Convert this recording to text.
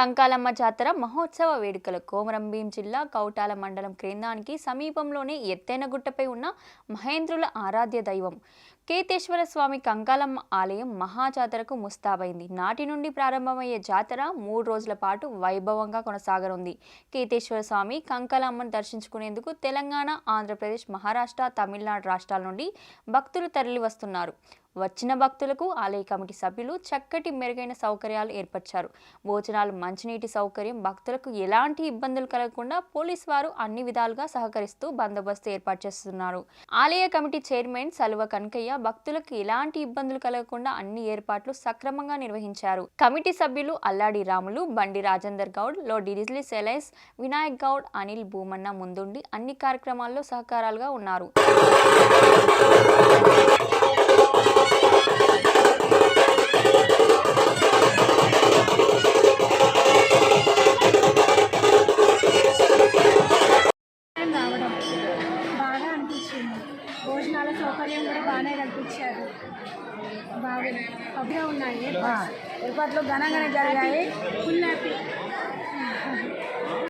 కంకాలమ్మ జాతర మహోత్సవ వేడుకలు. కోమరంభీం జిల్లా కౌటాల మండలం కేంద్రానికి సమీపంలోనే ఎత్తైన గుట్టపై ఉన్న మహేంద్రుల ఆరాధ్య దైవం కేతేశ్వర స్వామి కంకాలమ్మ ఆలయం మహాజాతరకు ముస్తాబైంది. నాటి నుండి ప్రారంభమయ్యే జాతర మూడు రోజుల పాటు వైభవంగా కొనసాగనుంది. కేతేశ్వర స్వామి కంకాలమ్మను దర్శించుకునేందుకు తెలంగాణ ఆంధ్రప్రదేశ్ మహారాష్ట్ర తమిళనాడు రాష్ట్రాల నుండి భక్తులు తరలి వస్తున్నారు వచ్చిన భక్తులకు ఆలయ కమిటీ సభ్యులు చక్కటి మెరుగైన సౌకర్యాలు ఏర్పరిచారు. భోజనాలు మంచినీటి సౌకర్యం భక్తులకు ఎలాంటి ఇబ్బందులు కలగకుండా పోలీస్ వారు అన్ని విధాలుగా సహకరిస్తూ బందోబస్తు ఏర్పాటు చేస్తున్నారు. ఆలయ కమిటీ చైర్మన్ సలువ కనకయ్య భక్తులకు ఎలాంటి ఇబ్బందులు కలగకుండా అన్ని ఏర్పాట్లు సక్రమంగా నిర్వహించారు. కమిటీ సభ్యులు అల్లాడి రాములు బండి రాజేందర్ గౌడ్లో డిజిలీ సెలైస్ వినాయక్ గౌడ్ అనిల్ భూమన్న ముందుండి అన్ని కార్యక్రమాల్లో సహకారాలుగా ఉన్నారు. భోజనాల సౌకర్యం కూడా బాగానే కల్పించారు. బాగా పబ్బగా ఉన్నాయి. ఏర్పాట్లు ఘనంగానే జరిగాయి. Full happy